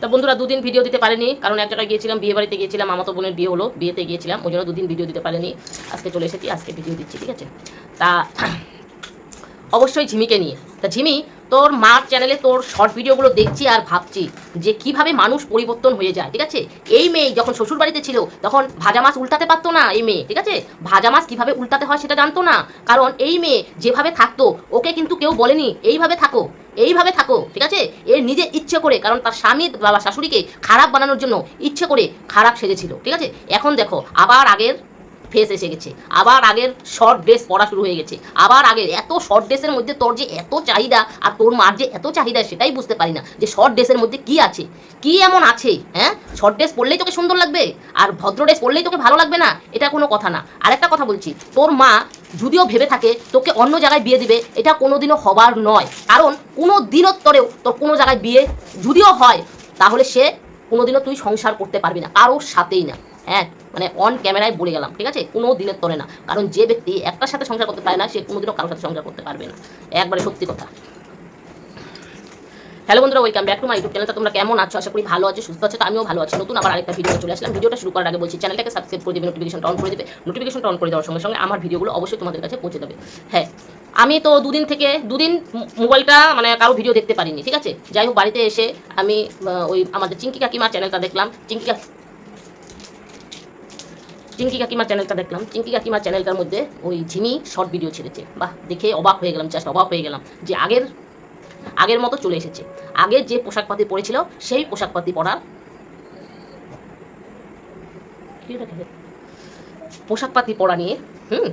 তা বন্ধুরা দুদিন ভিডিও দিতে পারেনি, কারণ এক জায়গায় গিয়েছিলাম, বিয়ে বাড়িতে গিয়েছিলাম তো বোনের বিয়ে হলো, বিয়েতে গিয়েছিলাম, ওই জন্য দুদিন ভিডিও দিতে পারেনি, আজকে চলে এসেছি, আজকে ভিডিও দিচ্ছি, ঠিক আছে? তা অবশ্যই ঝিমিকে নিয়ে, তা ঝিমি তোর মার চ্যানেলে তোর শর্ট ভিডিওগুলো দেখছি আর ভাবছি যে কীভাবে মানুষ পরিবর্তন হয়ে যায়, ঠিক আছে? এই মেয়ে যখন শ্বশুর বাড়িতে ছিল, তখন ভাজা মাছ উল্টাতে পারতো না এই মেয়ে, ঠিক আছে? ভাজা মাছ কীভাবে উল্টাতে হয় সেটা জানতো না। কারণ এই মেয়ে যেভাবে থাকতো, ওকে কিন্তু কেউ বলেনি, এইভাবে থাকো এইভাবে থাকো ঠিক আছে? এ নিজে ইচ্ছে করে, কারণ তার স্বামী বাবা শাশুড়িকে খারাপ বানানোর জন্য ইচ্ছে করে খারাপ সেজেছিল, ঠিক আছে? এখন দেখো, আবার আগের ফেস এসে গেছে। আবার আগের শর্ট ড্রেস পরা শুরু হয়ে গেছে। আবার আগের এত শর্ট ড্রেসের মধ্যে তোর যে এত চাহিদা আর তোর মার যে এত চাহিদা সেটাই বুঝতে পারি না যে শর্ট ড্রেসের মধ্যে কি আছে। কি এমন আছে হ্যাঁ? শর্ট ড্রেস পরলেই তোকে সুন্দর লাগবে আর ভদ্র ড্রেস পরলেই তোকে ভালো লাগবে না, এটা কোনো কথা না। আরেকটা কথা বলছি, তোর মা যদিও ভেবে থাকে তোকে অন্য জায়গায় বিয়ে দিবে, এটা কোনোদিনও হবার নয়। কারণ কোনো দিনোত্তরেও তোর কোনো জায়গায় বিয়ে যদিও হয়, তাহলে সে কোনোদিনও তুই সংসার করতে পারবি না, কারোর সাথেই না। হ্যাঁ মানে অন ক্যামেরায় বলে গেলাম, ঠিক আছে? কোনো দিনের তরে না। কারণ যে ব্যক্তি একটার সাথে সংসার করতে পারে না, সে কোনোদিনও কারোর সাথে সংসার করতে পারবে না। একবারে সত্যি কথা। হ্যালো বন্ধুরা welcome back to my YouTube চ্যানেলটা তোমরা কেমন আছো? আশা করি ভালো আছো, সুস্থ আছো, তো আমিও ভালো আছি। নতুন আবার আরেকটা ভিডিও চলে আসলাম। ভিডিওটা শুরু করার আগে বলছি চ্যানেলটাকে সাবস্ক্রাইব করে দেবে নোটিফিকেশন অন করে দেবে। নোটিফিকেশন অন করে দেওয়ার সঙ্গে সঙ্গে আমার ভিডিওগুলো অবশ্যই তোমাদের কাছে পৌঁছে দেবে। হ্যাঁ আমি তো দুদিন থেকে, দুদিন মোবাইলটা মানে কারও ভিডিও দেখতে পারিনি, ঠিক আছে? যাই হোক, বাড়িতে এসে আমি ওই আমাদের চিঙ্কি কাকিমার চ্যানেলটা দেখলাম। চিঙ্কি চিঙ্কি কাকিমার চ্যানেলটা দেখলাম। চিঙ্কি কাকিমার চ্যানেলটার মধ্যে ওই ঝিমি শর্ট ভিডিও ছেড়েছে। বাহ, দেখে অবাক হয়ে গেলাম জাস্ট অবাক হয়ে গেলাম যে আগের আগের মতো চলে এসেছে। আগে যে পোশাকপাতি পরেছিল, সেই পোশাকপাতি পরার কি রেখে দে? পোশাক পাতি পরা নিয়ে, হুম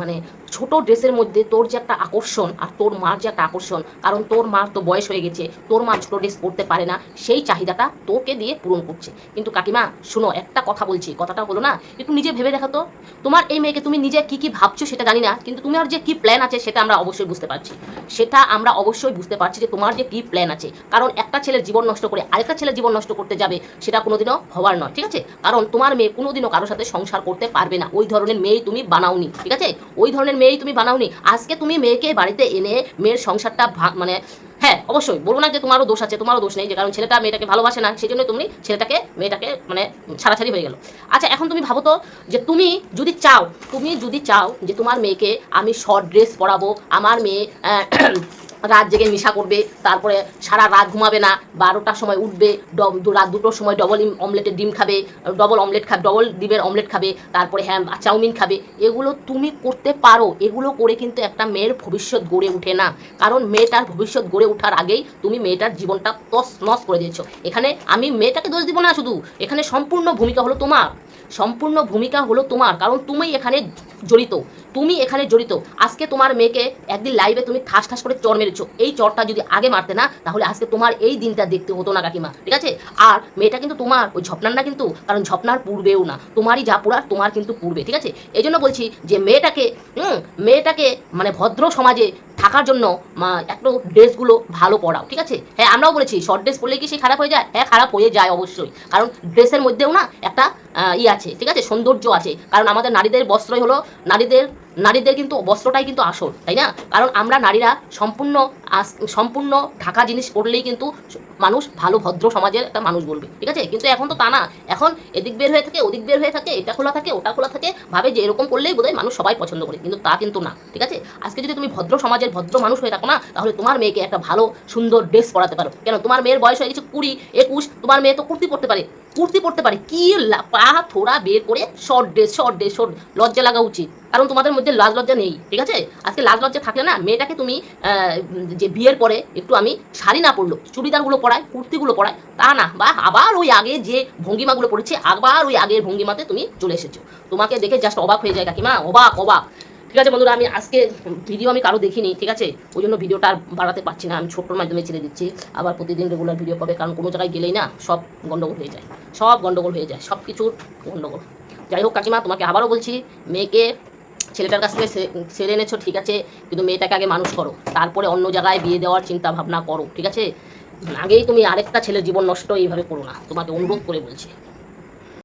মানে ছোট ড্রেসের মধ্যে তোর যে একটা আকর্ষণ আর তোর মার যে একটা আকর্ষণ, কারণ তোর মার তো বয়স হয়ে গেছে, তোর মা ছোট ড্রেস পরতে পারে না, সেই চাহিদাটা তোকে দিয়ে পূরণ করছে। কিন্তু কাকিমা, শুনো, একটা কথা বলছি, কথাটা হলো না, একটু নিজে ভেবে দেখো তো। তোমার এই মেয়েকে তুমি নিজে কি কি ভাবছ সেটা জানি না, কিন্তু তোমার যে কি প্ল্যান আছে সেটা আমরা অবশ্যই বুঝতে পারছি। সেটা আমরা অবশ্যই বুঝতে পারছি যে তোমার যে কি প্ল্যান আছে। কারণ একটা ছেলের জীবন নষ্ট করে আরেকটা ছেলের জীবন নষ্ট করতে যাবে, সেটা কোনোদিনও হওয়ার নয়, ঠিক আছে? কারণ তোমার মেয়ে কোনোদিনও কারোর সাথে সংসার করতে পারবে না। ওই ধরনের মেয়ে তুমি বানাওনি, ঠিক আছে? ওই ধরনের মেয়েই তুমি বানাওনি। আজকে তুমি মেয়েকে বাড়িতে এনে মেয়ের সংসারটা মানে হ্যাঁ অবশ্যই। বলব না যে তোমারও দোষ আছে, তোমারও দোষ নেই, যে কারণ ছেলেটা মেয়েটাকে ভালোবাসে না সেই জন্য তুমি ছেলেটাকে, মেয়েটাকে মানে ছাড়াছাড়ি হয়ে গেল। আচ্ছা এখন তুমি ভাবো তো যে তুমি যদি চাও, তুমি যদি চাও যে তোমার মেয়েকে আমি শর্ট ড্রেস পরাবো, আমার মেয়ে রাত জেগে নেশা করবে, তারপরে সারা রাত ঘুমাবে না, বারোটার সময় উঠবে রাত দুটোর সময় ডবল অমলেটের ডিম খাবে ডবল অমলেট খাবে ডবল ডিমের অমলেট খাবে, তারপরে হ্যাঁ চাউমিন খাবে। এগুলো তুমি করতে পারো, এগুলো করে কিন্তু একটা মেয়ের ভবিষ্যৎ গড়ে ওঠে না। কারণ মেয়েটার ভবিষ্যৎ গড়ে ওঠার আগেই তুমি মেয়েটার জীবনটা তস নস করে দিয়েছ। এখানে আমি মেয়েটাকে দোষ দিব না শুধু, এখানে সম্পূর্ণ ভূমিকা হলো তোমার। সম্পূর্ণ ভূমিকা হলো তোমার, কারণ তুমি এখানে জড়িত তুমি এখানে জড়িত। আজকে তোমার মেয়েকে একদিন লাইভে তুমি ঠাস ঠাস করে চর মেরেছো। এই চরটা যদি আগে মারতে না, তাহলে আজকে তোমার এই দিনটা দেখতে হতো না কাকিমা, ঠিক আছে? আর মেয়েটা কিন্তু তোমার, ওই ঝপনার না কিন্তু, কারণ ঝপনার পূর্বেও না, তোমারই যা পুরার তোমার কিন্তু পূর্বে, ঠিক আছে? এই জন্য বলছি যে মেয়েটাকে মেয়েটাকে মানে ভদ্র সমাজে থাকার জন্য একটু ড্রেসগুলো ভালো পরাও, ঠিক আছে? হ্যাঁ আমরাও বলেছি শর্ট ড্রেস পরলে কি সে খারাপ হয়ে যায়? হ্যাঁ খারাপ হয়ে যায় অবশ্যই। কারণ ড্রেসের মধ্যেও না একটা ই আছে, ঠিক আছে? সৌন্দর্য আছে। কারণ আমাদের নারীদের বস্ত্রই হলো, নারীদের নারীদের কিন্তু বস্ত্রটাই কিন্তু আসল, তাই না? কারণ আমরা নারীরা সম্পূর্ণ সম্পূর্ণ ঢাকা জিনিস পড়লেই কিন্তু মানুষ ভালো, ভদ্র সমাজের একটা মানুষ বলবে, ঠিক আছে? কিন্তু এখন তো তা না। এখন এদিক বের হয়ে থাকে, ওদিক বের হয়ে থাকে, এটা খোলা থাকে, ওটা খোলা থাকে, ভাবে যে এরকম করলেই বোধহয় মানুষ সবাই পছন্দ করে, কিন্তু তা কিন্তু না, ঠিক আছে? আজকে যদি তুমি ভদ্র সমাজের ভদ্র মানুষ হয়ে থাকো না, তাহলে তোমার মেয়েকে একটা ভালো, সুন্দর ড্রেস পরাতে পারো। কেন? তোমার মেয়ের বয়স হয়ে গেছে কুড়ি, একুশ, তোমার মেয়ে তো কুর্তি পরতে পারে। কুর্তি পরতে পারে। কি পা, থোড়া, বের করে short dress short dress short লজ্জা লাগা উচিত। কারণ তোমাদের মধ্যে লাজ লজ্জা নেই, ঠিক আছে? আজকে লাজ লজ্জা থাকলে না, মেয়েটাকে তুমি যে বিয়ের পরে একটু আমি শাড়ি না পরলো চুড়িদারগুলো পরাই কুর্তিগুলো পরাই তা না, বা আবার ওই আগে যে ভঙ্গিমাগুলো পড়েছে আবার ওই আগের ভঙ্গিমাতে তুমি চলে এসেছ। তোমাকে দেখে জাস্ট অবাক হয়ে যায় কাকিমা, অবাক অবাক। ঠিক আছে বন্ধুরা, আমি আজকে ভিডিও আমি কারও দেখিনি, ঠিক আছে? ওই জন্য ভিডিওটা আর বাড়াতে পারছি না, আমি ছোট্টোর মাধ্যমে ছেড়ে দিচ্ছি। আবার প্রতিদিন রেগুলার ভিডিও পাবে কারণ কোনো জায়গায় গেলেই না, সব গন্ডগোল হয়ে যায়। সব গণ্ডগোল হয়ে যায় সব কিছুর গণ্ডগোল যাই হোক কাকিমা, তোমাকে আবারও বলছি, মেয়েকে ছেলেটার কাছ থেকে সেরে এনেছো, ঠিক আছে, কিন্তু মেয়েটাকে আগে মানুষ করো। তারপরে অন্য জায়গায় বিয়ে দেওয়ার চিন্তা ভাবনা করো, ঠিক আছে? আগেই তুমি আরেকটা ছেলের জীবন নষ্ট এইভাবে করো না। তোমাকে অনুরোধ করে বলছি।